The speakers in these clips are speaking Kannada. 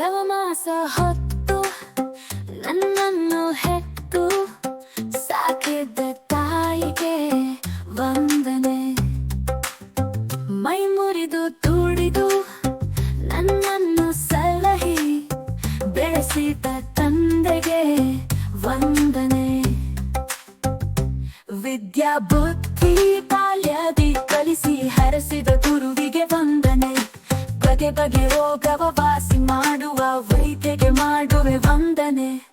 ಹೊತ್ತು ನನ್ನನ್ನು ಹೆತ್ತು ಸಾಕಿದ ತಾಯಿಗೆ ವಂದನೆ. ಮೈ ಮುರಿದು ತುಳಿದು ನನ್ನನ್ನು ಸಲಹಿ ಬೆಳೆಸಿದ ತಂದೆಗೆ ವಂದನೆ. ವಿದ್ಯಾ ಬುದ್ಧಿ ಬಾಲ್ಯದಿ ಕಲಿಸಿ ಬಗೆ ಬಗೆ ರೋಗವ ವಾಸಿ ಮಾಡುವ ವೈದ್ಯಗೆ ಮಾಡುವೆ ವಂದನೆ.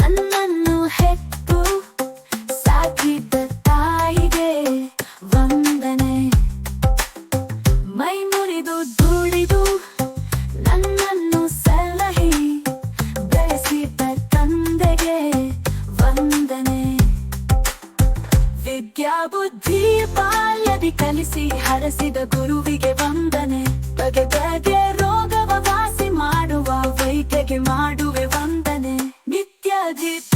ನನ್ನನ್ನು ಹೆತ್ತು ಸಾಕಿದ್ದ ತಾಯಿಗೆ ವಂದನೆ. ನನ್ನನ್ನು ತಂದೆಗೆ ವಂದನೆ. ವಿದ್ಯಾ ಬುದ್ಧಿ ಬಾಲ್ಯದಿ ಕಲಿಸಿ ಹರಸಿದ ಗುರುವಿಗೆ ವಂದನೆ. ಬಗೆ ಬಗೆ ರೋಗವ